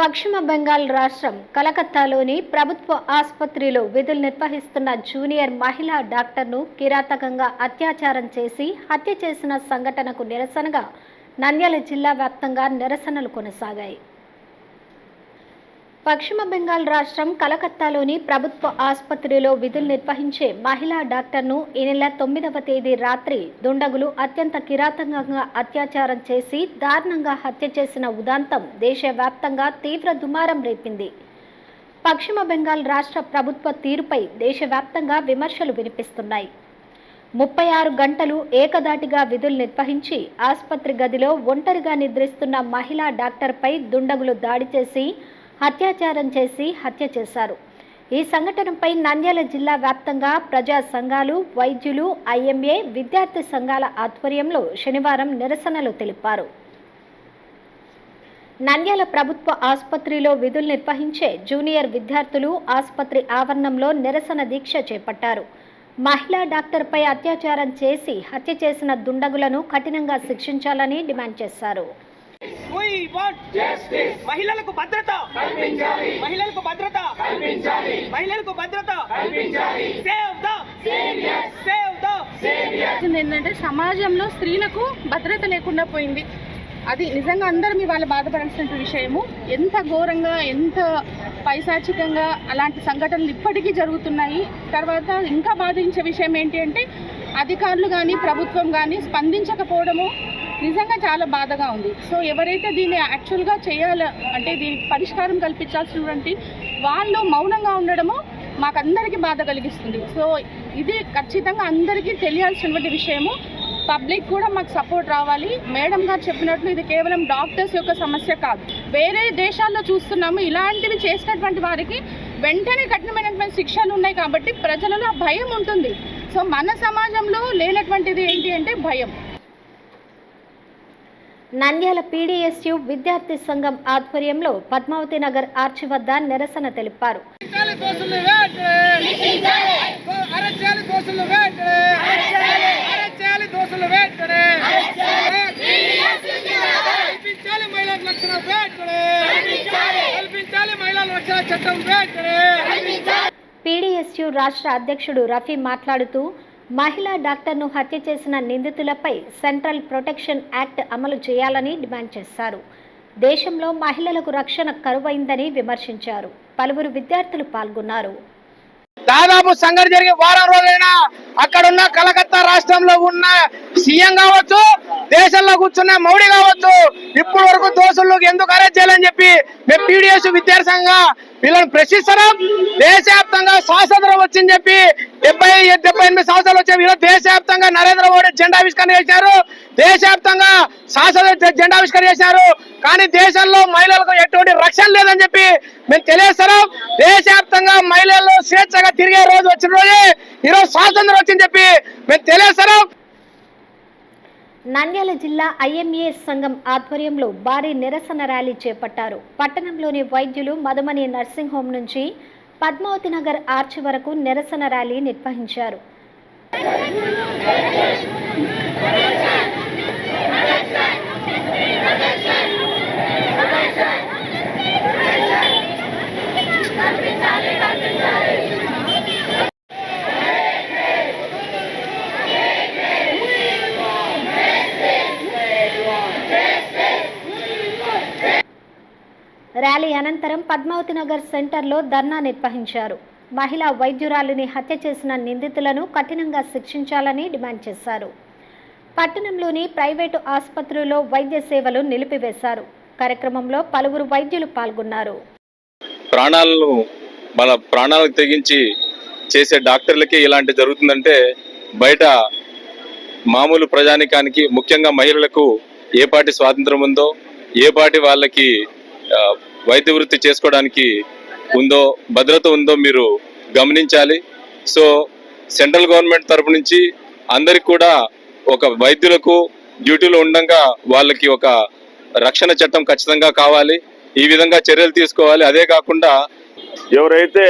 పశ్చిమ బెంగాల్ రాష్ట్రం కలకత్తాలోని ప్రభుత్వ ఆసుపత్రిలో విధులు నిర్వహిస్తున్న జూనియర్ మహిళా డాక్టర్ను కిరాతకంగా అత్యాచారం చేసి హత్య చేసిన సంఘటనకు నిరసనగా నంద్యాల జిల్లా వ్యాప్తంగా నిరసనలు కొనసాగాయి. పశ్చిమ బెంగాల్ రాష్ట్రం కలకత్తాలోని ప్రభుత్వ ఆసుపత్రిలో విధులు నిర్వహించే మహిళా డాక్టర్ను ఈ నెల తొమ్మిదవ తేదీ రాత్రి దుండగులు అత్యంత కిరాతకంగా అత్యాచారం చేసి దారుణంగా హత్య చేసిన ఉదాంతం దేశవ్యాప్తంగా తీవ్ర దుమారం రేపింది. పశ్చిమ బెంగాల్ రాష్ట్ర ప్రభుత్వ తీరుపై దేశవ్యాప్తంగా విమర్శలు వినిపిస్తున్నాయి. ముప్పై ఆరు గంటలు ఏకదాటిగా విధులు నిర్వహించి ఆసుపత్రి గదిలో ఒంటరిగా నిద్రిస్తున్న మహిళా డాక్టర్పై దుండగులు దాడి చేసి అత్యాచారం చేసి హత్య చేశారు. ఈ సంఘటనపై నంద్యాల జిల్లా వ్యాప్తంగా ప్రజా సంఘాలు వైద్యులు ఐఎంఏ విద్యార్థి సంఘాల ఆధ్వర్యంలో శనివారం నిరసనలు తెలిపారు. నంద్యాల ప్రభుత్వ ఆసుపత్రిలో విధులు నిర్వహించే జూనియర్ విద్యార్థులు ఆసుపత్రి ఆవరణంలో నిరసన దీక్ష చేపట్టారు. మహిళా డాక్టర్పై అత్యాచారం చేసి హత్య చేసిన దుండగులను కఠినంగా శిక్షించాలని డిమాండ్ చేశారు. మహిళలకు భద్రత. మహిళలకు భద్రత. మహిళలకు భద్రత. సేవ్ ద సేవ్ ద వచ్చింది ఏంటంటే సమాజంలో స్త్రీలకు భద్రత లేకుండా పోయింది. అది నిజంగా అందరం ఇవాళ బాధపడాల్సిన విషయము. ఎంత ఘోరంగా ఎంత పైశాచికంగా అలాంటి సంఘటనలు ఇప్పటికీ జరుగుతున్నాయి. తర్వాత ఇంకా బాధించే విషయం ఏంటి అంటే అధికారులు కానీ ప్రభుత్వం కానీ స్పందించకపోవడము నిజంగా చాలా బాధగా ఉంది. సో ఎవరైతే దీన్ని యాక్చువల్గా చేయాలి అంటే దీనికి పరిష్కారం కల్పించాల్సినటువంటి వాళ్ళు మౌనంగా ఉండడము మాకందరికీ బాధ కలిగిస్తుంది. సో ఇది ఖచ్చితంగా అందరికీ తెలియాల్సినటువంటి విషయము. పబ్లిక్ కూడా మాకు సపోర్ట్ రావాలి. మేడం గారు చెప్పినట్లు ఇది కేవలం డాక్టర్స్ యొక్క సమస్య కాదు. వేరే దేశాల్లో చూస్తున్నాము ఇలాంటివి చేసినటువంటి వారికి వెంటనే కఠినమైనటువంటి శిక్షలు ఉన్నాయి కాబట్టి ప్రజలలో ఆ భయం ఉంటుంది. సో మన సమాజంలో లేనటువంటిది ఏంటి అంటే భయం. నంద్యాల పీడీఎస్యు విద్యార్థి సంఘం ఆధ్వర్యంలో పద్మావతి నగర్ ఆర్చి వద్ద నిరసన తెలిపారు. పీడీఎస్యు రాష్ట్ర అధ్యక్షుడు రఫీ మాట్లాడుతూ మహిళా డాక్టర్ను హత్య చేసిన నిందితులపై సెంట్రల్ ప్రొటెక్షన్ యాక్ట్ అమలు చేయాలని డిమాండ్ చేశారు. దేశంలో మహిళలకు రక్షణ కరువైందని విమర్శించారు. పలువురు విద్యార్థులు పాల్గొన్నారు. దాదాపు సంఘటన జరిగే వారం రోజులైనా అక్కడ ఉన్న కలకత్తా రాష్ట్రంలో ఉన్న సీఎం కావచ్చు దేశంలో కూర్చున్న మౌడి కావచ్చు ఇప్పటి వరకు దోషులు ఎందుకు అరెస్ట్ చేయాలని చెప్పి మేము పీడిఎస్ విద్యార్థి వీళ్ళని ప్రశ్నిస్తున్నాం. దేశవ్యాప్తంగా స్వాతంత్రం వచ్చింది చెప్పి డెబ్బై డెబ్బై ఎనిమిది సంవత్సరాలు వచ్చే వీళ్ళు దేశవ్యాప్తంగా నరేంద్ర మోడీ జెండావిష్కరణ చేశారు. దేశవ్యాప్తంగా శాసన జెండావిష్కరణ చేశారు. కానీ దేశంలో మహిళలకు ఎటువంటి రక్షణ లేదని చెప్పి మేము తెలియస్తున్నాం దేశవ్యాప్తంగా మహిళలు స్వేచ్ఛగా తిరిగే రోజు వచ్చిన రోజే ఈరోజు స్వాతంత్రం వచ్చిందని చెప్పి మేము తెలియస్తున్నాం నంద్యాల జిల్లా ఐఎంఏ సంఘం ఆధ్వర్యంలో భారీ నిరసన ర్యాలీ చేపట్టారు. పట్టణంలోని వైద్యులు మధుమని నర్సింగ్ హోం నుంచి పద్మావతి నగర్ ఆర్చి వరకు నిరసన ర్యాలీ నిర్వహించారు. శనివారం పద్మావతి నగర్ సెంటర్లో ధర్నా నిర్వహించారు. మహిళా వైద్యురాలిని హత్య చేసిన నిందితులను కఠినంగా శిక్షించాలని డిమాండ్ చేశారు. పట్టణంలోని ప్రైవేటు ఆసుపత్రిలో వైద్య సేవలు నిలిపివేశారు. కార్యక్రమంలో పలువురు వైద్యులు పాల్గొన్నారు. ప్రాణాలను మన ప్రాణాలకు తెగించి చేసే డాక్టర్లకి ఇలాంటి జరుగుతుందంటే బయట మామూలు ప్రజానికానికి ముఖ్యంగా మహిళలకు ఏ పాటి స్వాతంత్రం ఉందో ఏ పాటి వాళ్ళకి వైద్య వృత్తి చేసుకోవడానికి ఉందో భద్రత ఉందో మీరు గమనించాలి. సో సెంట్రల్ గవర్నమెంట్ తరపు నుంచి అందరికి కూడా ఒక వైద్యులకు డ్యూటీలో ఉండగా వాళ్ళకి ఒక రక్షణ చట్టం ఖచ్చితంగా కావాలి. ఈ విధంగా చర్యలు తీసుకోవాలి. అదే కాకుండా ఎవరైతే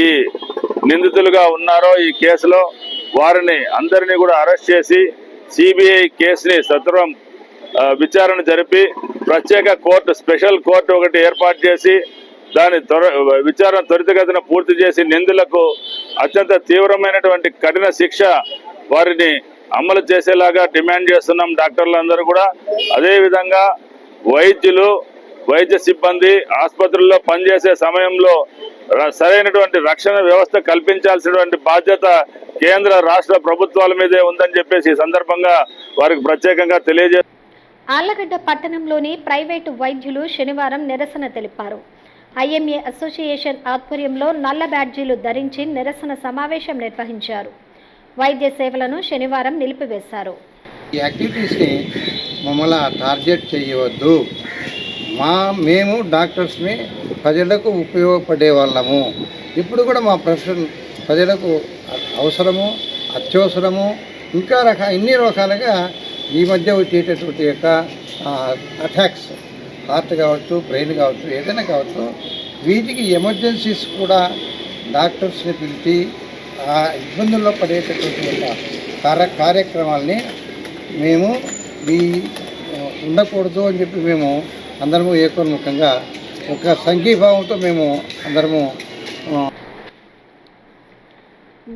ఈ నిందితులుగా ఉన్నారో ఈ కేసులో వారిని అందరినీ కూడా అరెస్ట్ చేసి సిబిఐ కేసుని సత్వరం విచారణ జరిపి ప్రత్యేక కోర్టు స్పెషల్ కోర్టు ఒకటి ఏర్పాటు చేసి దాని త్వర విచారణ త్వరితగతిన పూర్తి చేసి నిందులకు అత్యంత తీవ్రమైనటువంటి కఠిన శిక్ష వారిని అమలు చేసేలాగా డిమాండ్ చేస్తున్నాం డాక్టర్లందరూ కూడా. అదేవిధంగా వైద్యులు వైద్య సిబ్బంది ఆసుపత్రుల్లో పనిచేసే సమయంలో సరైనటువంటి రక్షణ వ్యవస్థ కల్పించాల్సినటువంటి బాధ్యత కేంద్ర రాష్ట్ర ప్రభుత్వాల మీదే ఉందని చెప్పేసి ఈ సందర్భంగా వారికి ప్రత్యేకంగా తెలియజే ఆళ్ళగడ్డ పట్టణంలోని ప్రైవేటు వైద్యులు శనివారం నిరసన తెలిపారు. ఐఎంఏ అసోసియేషన్ ఆధ్వర్యంలో నల్ల బ్యాడ్జీలు ధరించి నిరసన సమావేశం నిర్వహించారు. వైద్య సేవలను శనివారం నిలిపివేశారు. ఈ యాక్టివిటీస్ని మమ్మల్ని టార్గెట్ చేయవద్దు. మా మేము డాక్టర్స్ని ప్రజలకు ఉపయోగపడే వాళ్ళము. ఇప్పుడు కూడా మా ప్రొఫెషన్ ప్రజలకు అవసరము అత్యవసరము ఇంకా రక ఇన్ని రకాలుగా ఈ మధ్య వచ్చేటటువంటి యొక్క అటాక్స్ హార్ట్ కావచ్చు బ్రెయిన్ కావచ్చు ఏదైనా కావచ్చు వీటికి ఎమర్జెన్సీస్ కూడా డాక్టర్స్ని పిలిచి ఆ ఇబ్బందుల్లో పడేటటువంటి యొక్క కార్య కార్యక్రమాల్ని మేము ఈ ఉండకూడదు అని చెప్పి మేము అందరము ఏకోన్ముఖంగా ఒక సంఘీభావంతో మేము అందరము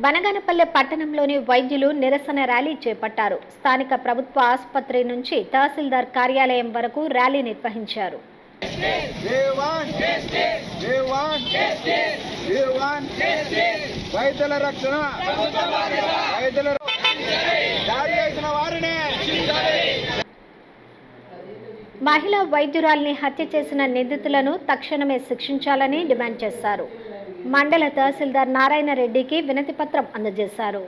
బనగానపల్లె పట్టణంలోని వైద్యులు నిరసన ర్యాలీ చేపట్టారు. స్థానిక ప్రభుత్వ ఆసుపత్రి నుంచి తహసీల్దార్ కార్యాలయం వరకు ర్యాలీ నిర్వహించారు. వైద్యుల రక్షణ వైద్యుల దాడి చేసిన వారిని. మహిళా వైద్యురాల్ని హత్య చేసిన నిందితులను తక్షణమే శిక్షించాలని డిమాండ్ చేశారు. మండల తహసీల్దార్ నారాయణ రెడ్డికి వినతి పత్రం అందజేశారు.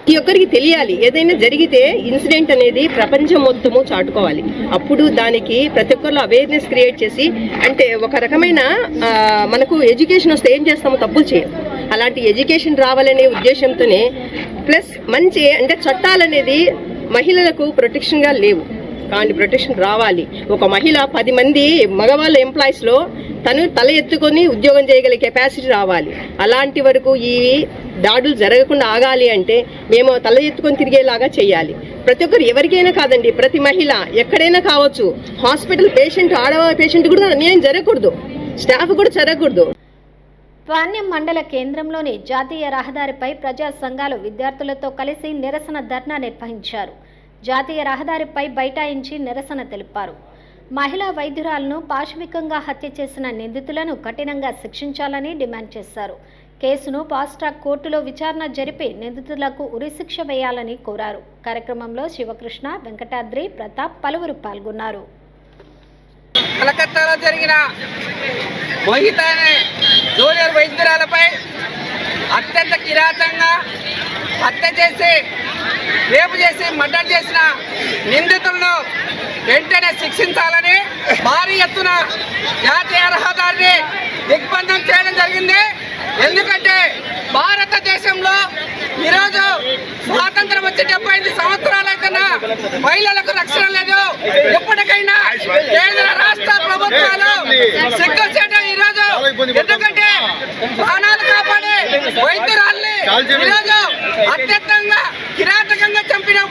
ప్రతి ఒక్కరికి తెలియాలి ఏదైనా జరిగితే ఇన్సిడెంట్ అనేది ప్రపంచం మొత్తము చాటుకోవాలి. అప్పుడు దానికి ప్రతి ఒక్కరు అవేర్నెస్ క్రియేట్ చేసి అంటే ఒక రకమైన మనకు ఎడ్యుకేషన్ వస్తే ఏం చేస్తామో తప్పులు చేయం. అలాంటి ఎడ్యుకేషన్ రావాలనే ఉద్దేశంతోనే ప్లస్ మంచి అంటే చట్టాలు అనేది మహిళలకు ప్రొటెక్షన్గా లేవు. కానీ ప్రొటెక్షన్ రావాలి. ఒక మహిళ పది మంది మగవాళ్ళ ఎంప్లాయీస్లో తను తల ఎత్తుకొని ఉద్యోగం చేయగల కెపాసిటీ రావాలి. అలాంటి వరకు ఈ దాడులు జరగకుండా ఆగాలి అంటే మేము తల ఎత్తుకొని తిరిగేలాగా చేయాలి. ప్రతి ఒక్కరు ఎవరికైనా కాదండి ప్రతి మహిళ ఎక్కడైనా కావచ్చు. హాస్పిటల్ పేషెంట్ ఆడవ పేషెంట్ కూడా అన్యాయం జరగకూడదు. స్టాఫ్ కూడా జరగకూడదు. పాణ్యం మండల కేంద్రంలోని జాతీయ రహదారిపై ప్రజా సంఘాలు విద్యార్థులతో కలిసి నిరసన ధర్నా నిర్వహించారు. జాతీయ రహదారిపై బైఠాయించి నిరసన తెలిపారు. మహిళా వైద్యురాలను పాశవికంగా హత్య చేసిన నిందితులను కఠినంగా శిక్షించాలని డిమాండ్ చేశారు. కేసును ఫాస్ట్ ట్రాక్ కోర్టులో విచారణ జరిపి నిందితులకు ఉరిశిక్ష వేయాలని కోరారు. కార్యక్రమంలో శివకృష్ణ వెంకటాద్రి ప్రతాప్ పలువురు పాల్గొన్నారు. కలకత్తాలో జరిగిన మోహిత అనే జూనియర్ వైద్యురాలపై అత్యంత కిరాతంగా హత్య చేసి రేపు చేసి మర్డర్ చేసిన నిందితులను వెంటనే శిక్షించాలని భారీ ఎత్తున జాతీయ రహదారిని దిగ్బంధం చేయడం జరిగింది. ఎందుకంటే భారతదేశంలో ఈరోజు స్వాతంత్రం వచ్చి డెబ్బై ఐదు సంవత్సరాల కన్నా మహిళలకు రక్షణ లేదు. ఎప్పటికైనా కేంద్ర రాష్ట్ర ప్రభుత్వాలు సిగ్గు చేయడం ఈరోజు ఎందుకంటే ప్రాణాలు కాపాడే వైద్యురాల్ని ఈరోజు అత్యంతంగా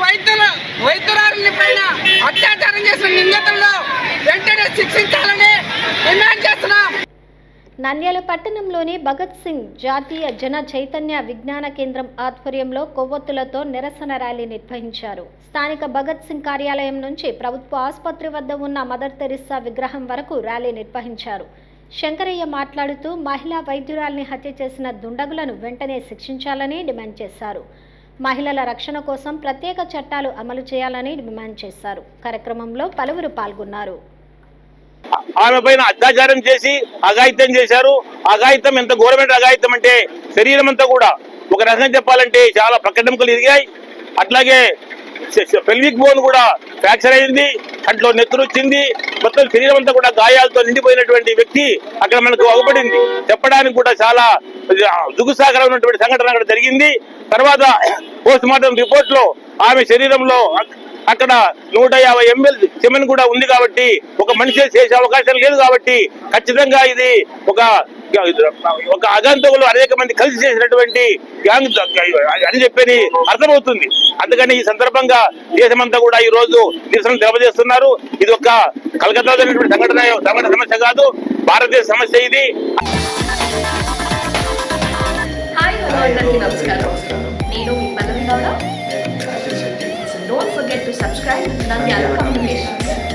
వైద్యులు వైద్యురాలని పైన అత్యాచారం చేసిన నిందితులను వెంటనే శిక్షించాలని డిమాండ్ చేస్తున్నాం. నంద్యాల పట్టణంలోని భగత్ సింగ్ జాతీయ జన చైతన్య విజ్ఞాన కేంద్రం ఆధ్వర్యంలో కొవ్వొత్తులతో నిరసన ర్యాలీ నిర్వహించారు. స్థానిక భగత్ సింగ్ కార్యాలయం నుంచి ప్రభుత్వ ఆసుపత్రి వద్ద ఉన్న మదర్ తెరిస్సా విగ్రహం వరకు ర్యాలీ నిర్వహించారు. శంకరయ్య మాట్లాడుతూ మహిళా వైద్యురాల్ని హత్య చేసిన దుండగులను వెంటనే శిక్షించాలని డిమాండ్ చేశారు. మహిళల రక్షణ కోసం ప్రత్యేక చట్టాలు అమలు చేయాలని డిమాండ్ చేశారు. కార్యక్రమంలో పలువురు పాల్గొన్నారు. ఆమె పైన అత్యాచారం చేసి అఘాయిత్యం చేశారు. అఘాయిత్యం ఎంత ఘోరమైన అఘాయిత్యం అంటే శరీరం అంతా కూడా. ఒక రకంగా చెప్పాలంటే చాలా ప్రకటనకులు ఇరిగాయి అట్లాగే పెల్విక్ బోన్ కూడా ఫ్రాక్చర్ అయింది అంట్లో నెత్తురొచ్చింది మొత్తం శరీరం అంతా కూడా గాయాలతో నిండిపోయినటువంటి వ్యక్తి అక్కడ మనకు అగుపడింది. చెప్పడానికి కూడా చాలా దుగుసాగరమైనటువంటి సంఘటన అక్కడ జరిగింది. తర్వాత పోస్ట్ మార్టం రిపోర్ట్లో ఆమె శరీరంలో అక్కడ నూట యాభై ఎంఎల్ సిమెంట్ కూడా ఉంది కాబట్టి ఒక మనిషి చేసే అవకాశం లేదు కాబట్టి ఖచ్చితంగా ఇది ఒక ఒక అగంతకులు అనేక మంది కలిసి చేసినటువంటి గ్యాంగ్ అని చెప్పని అర్థమవుతుంది. అందుకని ఈ సందర్భంగా దేశమంతా కూడా ఈ రోజు నిరసన తెలియజేస్తున్నారు. ఇది ఒక కలకత్తా సంఘటన సంఘటన సమస్య కాదు. భారతదేశ సమస్య ఇది. నమస్కారం. నేను forget to subscribe and turn the notifications.